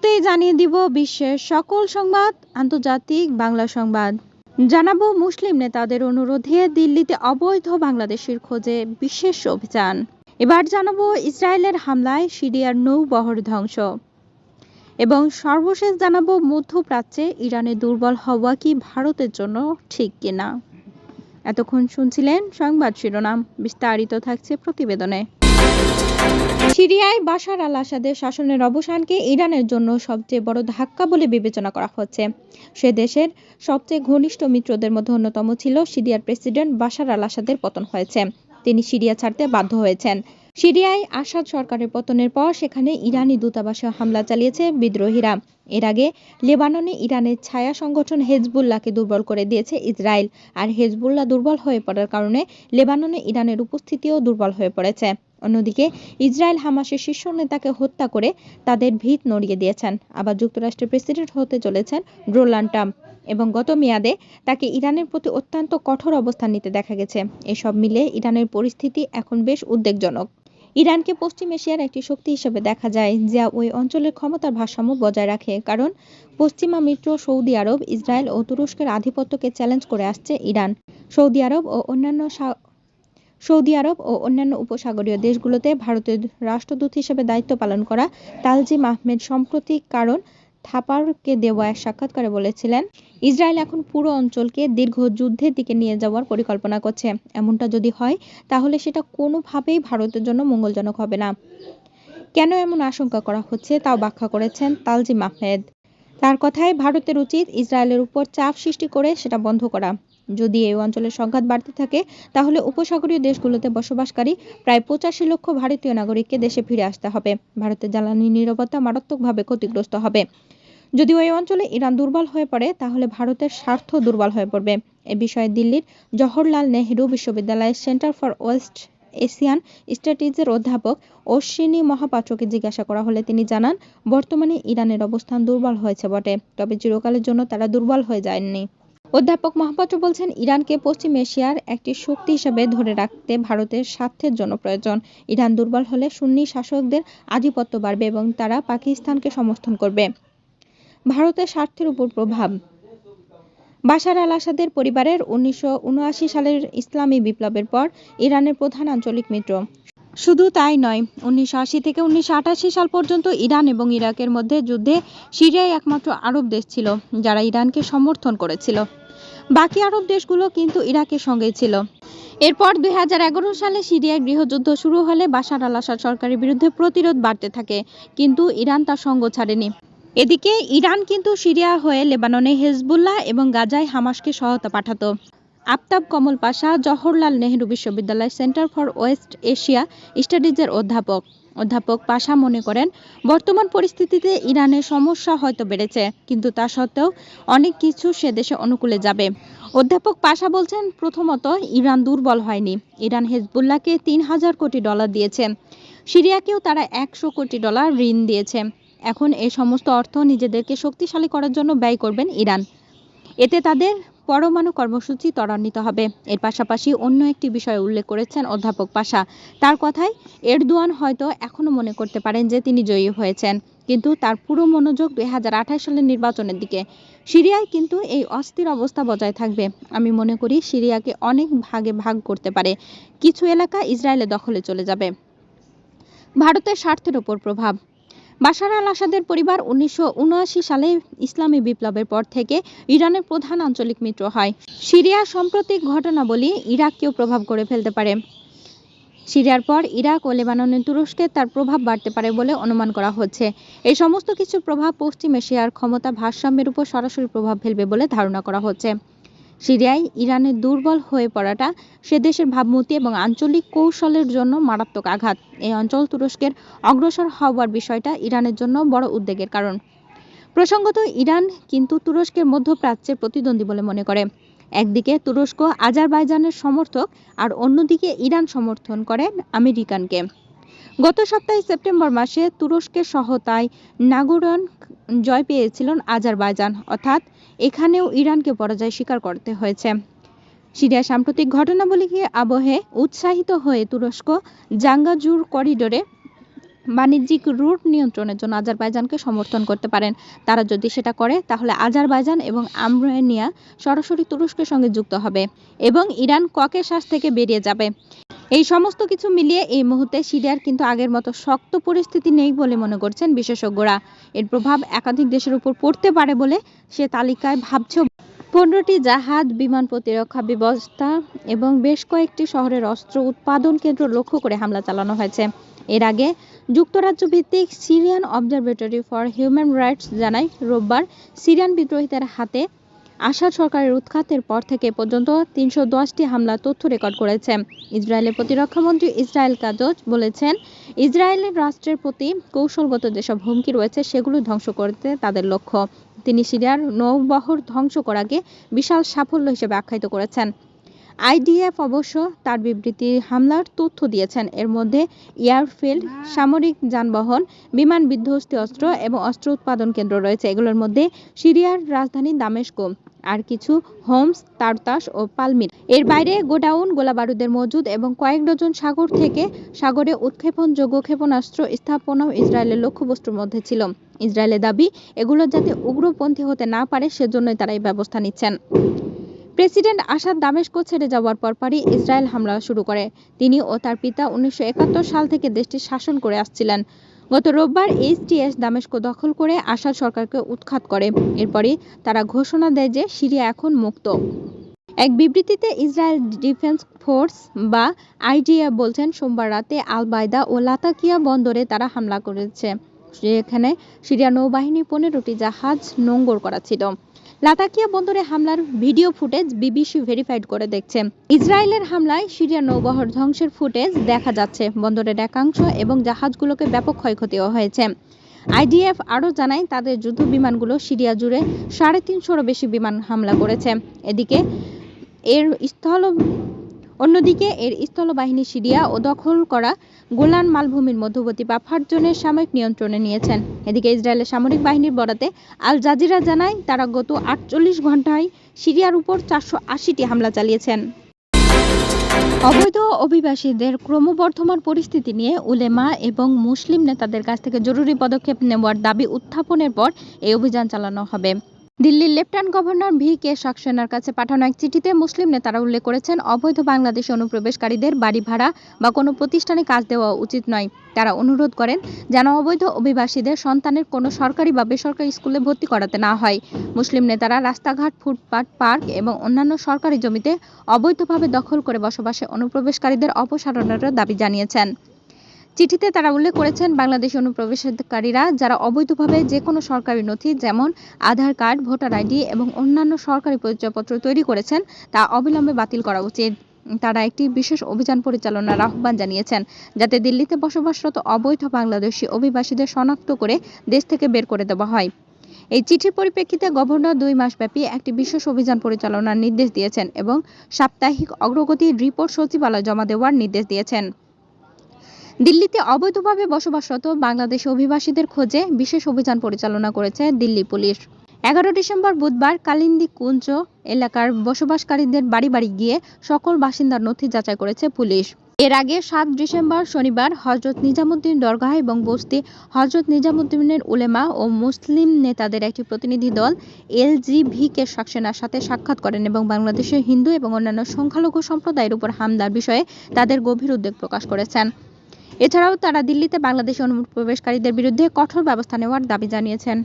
শুরুতেই জানিয়ে দিব বিশ্বের সকল সংবাদ, আন্তর্জাতিক বাংলা সংবাদ। জানাব মুসলিম নেতাদের অনুরোধে দিল্লিতে অবৈধ বাংলাদেশের খোঁজে বিশেষ অভিযান। এবার জানাব ইসরায়েলের হামলায় সিরিয়ার নৌবহর ধ্বংস। এবং সর্বশেষ জানাব মধ্যপ্রাচ্যে ইরানে দুর্বল হওয়া কি ভারতের জন্য ঠিক কিনা। এতক্ষণ শুনছিলেন সংবাদ শিরোনাম, বিস্তারিত থাকছে প্রতিবেদনে। সিরিয়ায় বাশার আল আসাদের শাসনের অবসানকে ইরানের জন্য সবচেয়ে বড় ধাক্কা বলে বিবেচনা করা হচ্ছে। সে দেশের সবচেয়ে ঘনিষ্ঠ মিত্রদের মধ্যে অন্যতম ছিল সিরিয়ার প্রেসিডেন্ট বাশার আল আসাদের পতন হয়েছে। তিনি সিরিয়া ছাড়তে বাধ্য হয়েছেন। সিরিয়ায় আসাদ সরকারের পতনের পর সেখানে ইরানি দূতাবাসে হামলা চালিয়েছে বিদ্রোহীরা। এর আগে লেবাননে ইরানের ছায়া সংগঠন হেজবুল্লাহকে দুর্বল করে দিয়েছে ইসরায়েল, আর হেজবুল্লাহ দুর্বল হয়ে পড়ার কারণে লেবাননে ইরানের উপস্থিতিও দুর্বল হয়ে পড়েছে। অন্যদিকে, ইসরায়েল হামাসের শীর্ষ নেতাকে হত্যা করে তাদের ভিত নড়িয়ে দিয়েছেন। আবার যুক্তরাষ্ট্রের প্রেসিডেন্ট হতে চলেছেন ডোনাল্ড ট্রাম্প। এবং গত মেয়াদে তাকে ইরানের প্রতি অত্যন্ত কঠোর অবস্থান নিতে দেখা গেছে। এসব মিলে ইরানের পরিস্থিতি এখন বেশ উদ্বেগজনক। ইরানকে পশ্চিম এশিয়ার একটি শক্তি হিসেবে দেখা যায়, যা ওই অঞ্চলের ক্ষমতার ভারসাম্য বজায় রাখে। কারণ, পশ্চিমা মিত্র, সৌদি আরব, ইসরায়েল ও তুরস্কের আধিপত্যকে চ্যালেঞ্জ করে আসছে ইরান। সৌদি আরব ও অন্যান্য সৌদি আরব ও অন্যান্য উপসাগরীয় দেশগুলোতে ভারতের রাষ্ট্রদূত হিসেবে দায়িত্ব পালন করা তালজিম আহমেদ সম্প্রতি কারণ থাপারকে দেওয়া এক সাক্ষাৎকারে বলেছিলেন, ইসরায়েল এখন পুরো অঞ্চলকে দীর্ঘ যুদ্ধের দিকে নিয়ে যাওয়ার পরিকল্পনা করছে। এমনটা যদি হয়, তাহলে সেটা কোনোভাবেই ভারতের জন্য মঙ্গলজনক হবে না। কেন এমন আশঙ্কা করা হচ্ছে, তাও ব্যাখ্যা করেছেন তালজিম আহমেদ। তার কথায়, ভারতের উচিত ইসরায়েলের উপর চাপ সৃষ্টি করে সেটা বন্ধ করা। যদি এই অঞ্চলের সংঘাত বাড়তে থাকে, তাহলে উপসাগরীয় দেশগুলোতে বসবাসকারী প্রায় পঁচাশি লক্ষ ভারতীয় নাগরিককে দেশে ফিরে আসতে হবে। ভারতের জ্বালানি নিরাপত্তা মারাত্মকভাবে ক্ষতিগ্রস্ত হবে। যদি ওই অঞ্চলে ইরান দুর্বল হয়ে পড়ে, তাহলে ভারতের স্বার্থ দুর্বল হয়ে পড়বে। এ বিষয়ে দিল্লির জওহরলাল নেহরু বিশ্ববিদ্যালয়ের সেন্টার ফর ওয়েস্ট এশিয়ান স্ট্র্যাটেজির অধ্যাপক অশ্বিনী মহাপাত্রকে জিজ্ঞাসা করা হলে তিনি জানান, বর্তমানে ইরানের অবস্থান দুর্বল হয়েছে বটে, তবে চিরকালের জন্য তারা দুর্বল হয়ে যায়নি। অধ্যাপক মহাপাত্র বলছেন, ইরানকে পশ্চিম এশিয়ার একটি শক্তি হিসেবে ধরে রাখতে ভারতের স্বার্থের জন্য প্রয়োজন। ইরান দুর্বল হলে সুন্নি শাসকদের আধিপত্য বাড়বে এবং তারা পাকিস্তানকে সমর্থন করবে। ভারতের স্বার্থের উপর প্রভাব। বাশার আল আসাদের পরিবারের উনিশশো সালের ইসলামী বিপ্লবের পর ইরানের প্রধান আঞ্চলিক মিত্র। শুধু তাই নয়, উনিশশো থেকে উনিশশো সাল পর্যন্ত ইরান এবং ইরাকের মধ্যে যুদ্ধে সিরিয়াই একমাত্র আরব দেশ ছিল, যারা ইরানকে সমর্থন করেছিল। বাকি আরব দেশগুলো কিন্তু ইরাকের সঙ্গেই ছিল। এরপর দুই হাজার এগারো সালে সিরিয়ায় গৃহযুদ্ধ শুরু হলে বাশার আল আসাদ সরকারের বিরুদ্ধে প্রতিরোধ বাড়তে থাকে, কিন্তু ইরান তার সঙ্গ ছাড়েনি। এদিকে ইরান কিন্তু সিরিয়া হয়ে লেবাননে হেজবুল্লাহ এবং গাজায় হামাসকে সহায়তা পাঠাতো। আফতাব কমল পাশা জওহরলাল নেহরু বিশ্ববিদ্যালয় সেন্টার ফর ওয়েস্ট এশিয়া স্টাডিজের অধ্যাপক। অধ্যাপক পাশা মনে করেন, বর্তমান পরিস্থিতিতে ইরানের সমস্যা হয়তো বেড়েছে, কিন্তু তা সত্ত্বেও অনেক কিছু সে দেশে অনুকূলে যাবে। অধ্যাপক পাশা বলছেন, প্রথমত ইরান দুর্বল হয়নি। ইরান হেজবুল্লাহকে তিন হাজার কোটি ডলার দিয়েছে। সিরিয়াকেও তারা একশো কোটি ডলার ঋণ দিয়েছে। এখন এই সমস্ত অর্থ নিজেদেরকে শক্তিশালী করার জন্য ব্যয় করবেন ইরান। এতে তাদের পরমাণু কর্মসূচি ত্বরান্বিত হবে। এর পাশাপাশি অন্য একটি বিষয় উল্লেখ করেছেন অধ্যাপক পাশা। তার কথায়, এরদোয়ান হয়তো এখনও মনে করতে পারেন যে তিনি জয়ী হয়েছেন। কিন্তু তার পুরো মনোযোগ দুই হাজার আঠাশ সালের নির্বাচনের দিকে। সিরিয়ায় কিন্তু এই অস্থির অবস্থা বজায় থাকবে। আমি মনে করি সিরিয়াকে অনেক ভাগে ভাগ করতে পারে। কিছু এলাকা ইসরায়েলের দখলে চলে যাবে। ভারতের স্বার্থের ওপর প্রভাব। বাশার আল আসাদের পরিবার উনিশশো সালে ইসলামী বিপ্লবের পর থেকে ইরানের প্রধান আঞ্চলিক মিত্র হয়। সিরিয়ার সাম্প্রতিক ঘটনাবলী ইরাককেও প্রভাব করে ফেলতে পারে। সিরিয়ার পর ইরাক ও লেবাননের তুরস্কে তার প্রভাব বাড়তে পারে বলে অনুমান করা হচ্ছে। এই সমস্ত কিছুর প্রভাব পশ্চিম এশিয়ার ক্ষমতা ভারসাম্যের উপর সরাসরি প্রভাব ফেলবে বলে ধারণা করা হচ্ছে। সিরিয়ায় ইরানের দুর্বল হয়ে পড়াটা সে দেশের ভাবমূর্তি এবং আঞ্চলিক কৌশলের জন্য মারাত্মক আঘাত। এই অঞ্চল তুরস্কের অগ্রসর হওয়ার বিষয়টা ইরানের জন্য বড় উদ্বেগের কারণ। প্রসঙ্গত, ইরান কিন্তু তুরস্কের মধ্যপ্রাচ্যের প্রতিদ্বন্দ্বী বলে মনে করে। একদিকে তুরস্ক আজারবাইজানের সমর্থক আর অন্যদিকে ইরান সমর্থন করে আমেরিকানকে। গত সপ্তাহে সেপ্টেম্বর মাসে তুরস্কের সহতায় নাগরন জয় পেয়েছিলেন আজারবাইজান। অর্থাৎ এখানেও ইরানকে পরাজয় স্বীকার করতে হয়েছে। সিরিয়া সাম্প্রতিক ঘটনাবলীকে আবহে উৎসাহিত হয়ে তুরস্ক জাঙ্গাজুর করিডোরে বাণিজ্যিক রুট নিয়ন্ত্রণের জন্য আজারবাইজানকে সমর্থন করতে পারেন। তারা যদি সেটা করে, তাহলে আজারবাইজান এবং আর্মেনিয়া সরাসরি তুরস্কের সঙ্গে যুক্ত হবে এবং ইরান ককেশাস থেকে বেরিয়ে যাবে। এই সমস্ত কিছু মিলিয়ে এই মুহূর্তে সিরিয়ার কিন্তু আগের মতো শক্ত পরিস্থিতি নেই বলে মনে করছেন বিশেষজ্ঞরা। এর প্রভাব একাধিক দেশের উপর পড়তে পারে বলে সে তালিকায় ভাবছে। পনেরোটি জাহাজ, বিমান প্রতিরক্ষা ব্যবস্থা এবং বেশ কয়েকটি শহরের অস্ত্র উৎপাদন কেন্দ্র লক্ষ্য করে হামলা চালানো হয়েছে। এর আগে যুক্তরাজ্য ভিত্তিক Syrian observatory for human rights জানায়, রোববার সিরিয়ান বিদ্রোহীদের হাতে আসাদ সরকারের উৎখাতের পর থেকে পর্যন্ত তিনশো দশটি হামলা তথ্য রেকর্ড করেছে। ইসরায়েলের প্রতিরক্ষামন্ত্রী ইসরায়েল কাজজ বলেছেন ইসরায়েলের রাষ্ট্রের প্রতি কৌশলগত যেসব হুমকি রয়েছে সেগুলো ধ্বংস করতে তাদের লক্ষ্য। তিনি সিরিয়ার নৌবহর ধ্বংস করাকে বিশাল সাফল্য হিসেবে আখ্যায়িত করেছেন। আইডিএফ অবশ্য তার বিবৃতি হামলার তথ্য দিয়েছেন। এর মধ্যে এয়ারফিল্ড, সামরিক যানবাহন, বিমান বিধ্বস্তি অস্ত্র এবং অস্ত্র উৎপাদন কেন্দ্র রয়েছে। এগুলোর মধ্যে সিরিয়ার রাজধানী দামেস্কো। আর কিছু হোমস, তারতাস ও পালমির এর বাইরে গোডাউন, গোলাবারুদের মজুদ এবং কয়েক ডজন সাগর থেকে সাগরে উৎক্ষেপণযোগ্য ক্ষেপণাস্ত্র স্থাপনাও ইসরায়েলের লক্ষ্যবস্তুর মধ্যে ছিল। ইসরায়েলের দাবি, এগুলো যাতে উগ্রপন্থী হতে না পারে, সেজন্যই তারা এই ব্যবস্থা নিচ্ছেন। প্রেসিডেন্ট আসাদ দামেস্কো ছেড়ে যাওয়ার পরপরই ইসরায়েল হামলা শুরু করে। তিনি ও তার পিতা উনিশশো একাত্তর সাল থেকে দেশটি শাসন করে আসছিলেন। গত রোববার এইচটিএস দামেস্কো দখল করে আসাদ সরকারকে উৎখাত করে। এরপরই তারা ঘোষণা দেয় যে সিরিয়া এখন মুক্ত। এক বিবৃতিতে ইসরায়েল ডিফেন্স ফোর্স বা আইডিএফ বলছেন, সোমবার রাতে আল বাইদা ও লাতাকিয়া বন্দরে তারা হামলা করেছে। যেখানে সিরিয়া নৌবাহিনী পনেরোটি জাহাজ নোঙ্গর করা ছিল। লাতাকিয়া বন্দরে হামলার ভিডিও ফুটেজ বিবিসি ভেরিফাইড করে দেখছে। ইসরায়েলের হামলায় সিরিয়া নৌবহর ধ্বংসের ফুটেজ দেখা যাচ্ছে। বন্দরের একাংশ এবং জাহাজগুলোকে ব্যাপক ক্ষয়ক্ষতিও হয়েছে। আইডিএফ আরও জানায়, তাদের যুদ্ধ বিমানগুলো সিরিয়া জুড়ে সাড়ে তিনশোরও বেশি বিমান হামলা করেছে। এদিকে এর স্থল অন্যদিকে এর স্থলবাহিনী সিরিয়া ও দখল করা গোলান মালভূমির মধ্যবর্তী বাফার জোনের সাময়িক নিয়ন্ত্রণে নিয়েছেন। এদিকে ইসরায়েলের সামরিক বাহিনীর বরাতে আল জাজিরা জানায়, তারা গত আটচল্লিশ ঘন্টায় সিরিয়ার উপর চারশো আশিটি হামলা চালিয়েছেন। অবৈধ অভিবাসীদের ক্রমবর্ধমান পরিস্থিতি নিয়ে উলেমা এবং মুসলিম নেতাদের কাছ থেকে জরুরি পদক্ষেপ নেওয়ার দাবি উত্থাপনের পর এই অভিযান চালানো হবে। দিল্লির লেফটেন্যান্ট গভর্নর ভি কে সাকসেনার কাছে পাঠানো এক চিঠিতে মুসলিম নেতারা উল্লেখ করেছেন, অবৈধ বাংলাদেশি অনুপ্রবেশকারীদের বাড়ি ভাড়া বা কোনো প্রতিষ্ঠানে কাজ দেওয়া উচিত নয়। তারা অনুরোধ করেন যেন অবৈধ অভিবাসীদের সন্তানের কোনো সরকারি বা বেসরকারি স্কুলে ভর্তি করাতে না হয়। মুসলিম নেতারা রাস্তাঘাট, ফুটপাত, পার্ক এবং অন্যান্য সরকারি জমিতে অবৈধভাবে দখল করে বসবাসে অনুপ্রবেশকারীদের অপসারণের দাবি জানিয়েছেন। চিঠিতে তারা উল্লেখ করেছেন, বাংলাদেশি অনুপ্রবেশকারীরা যারা অবৈধভাবে যে কোনো সরকারি নথি যেমন আধার কার্ড, ভোটার আইডি এবং অন্যান্য সরকারি পরিচয়পত্র তৈরি করেছেন, তা অবিলম্বে বাতিল করা উচিত। তারা একটি বিশেষ অভিযান পরিচালনার আহ্বান জানিয়েছেন, যাতে দিল্লিতে বসবাসরত অবৈধ বাংলাদেশি অভিবাসীদের শনাক্ত করে দেশ থেকে বের করে দেওয়া হয়। এই চিঠির পরিপ্রেক্ষিতে গভর্নর দুই মাসব্যাপী একটি বিশেষ অভিযান পরিচালনার নির্দেশ দিয়েছেন এবং সাপ্তাহিক অগ্রগতির রিপোর্ট সচিবালয় জমা দেওয়ার নির্দেশ দিয়েছেন। দিল্লিতে অবৈধভাবে বসবাসরত বাংলাদেশি অভিবাসীদের খোঁজে বিশেষ অভিযান পরিচালনা করেছে দিল্লি পুলিশ। এগারো ডিসেম্বর বুধবার কালিন্দি কুঞ্জ এলাকার বসবাসকারীদের বাড়ি বাড়ি গিয়ে সকল বাসিন্দার নথি যাচাই করেছে পুলিশ। এর আগে সাত ডিসেম্বর শনিবার হজরত নিজামুদ্দিন দরগাহ এবং বস্তি হজরত নিজামুদ্দিনের উলেমা ও মুসলিম নেতাদের একটি প্রতিনিধি দল এল জি ভি কে সাকসেনার সাথে সাক্ষাৎ করেন এবং বাংলাদেশের হিন্দু এবং অন্যান্য সংখ্যালঘু সম্প্রদায়ের উপর হামলার বিষয়ে তাদের গভীর উদ্বেগ প্রকাশ করেছেন। এছাড়াও তারা দিল্লিতে বাংলাদেশি অনুপ্রবেশকারীদের বিরুদ্ধে কঠোর ব্যবস্থা নেওয়ার দাবি জানিয়েছেন।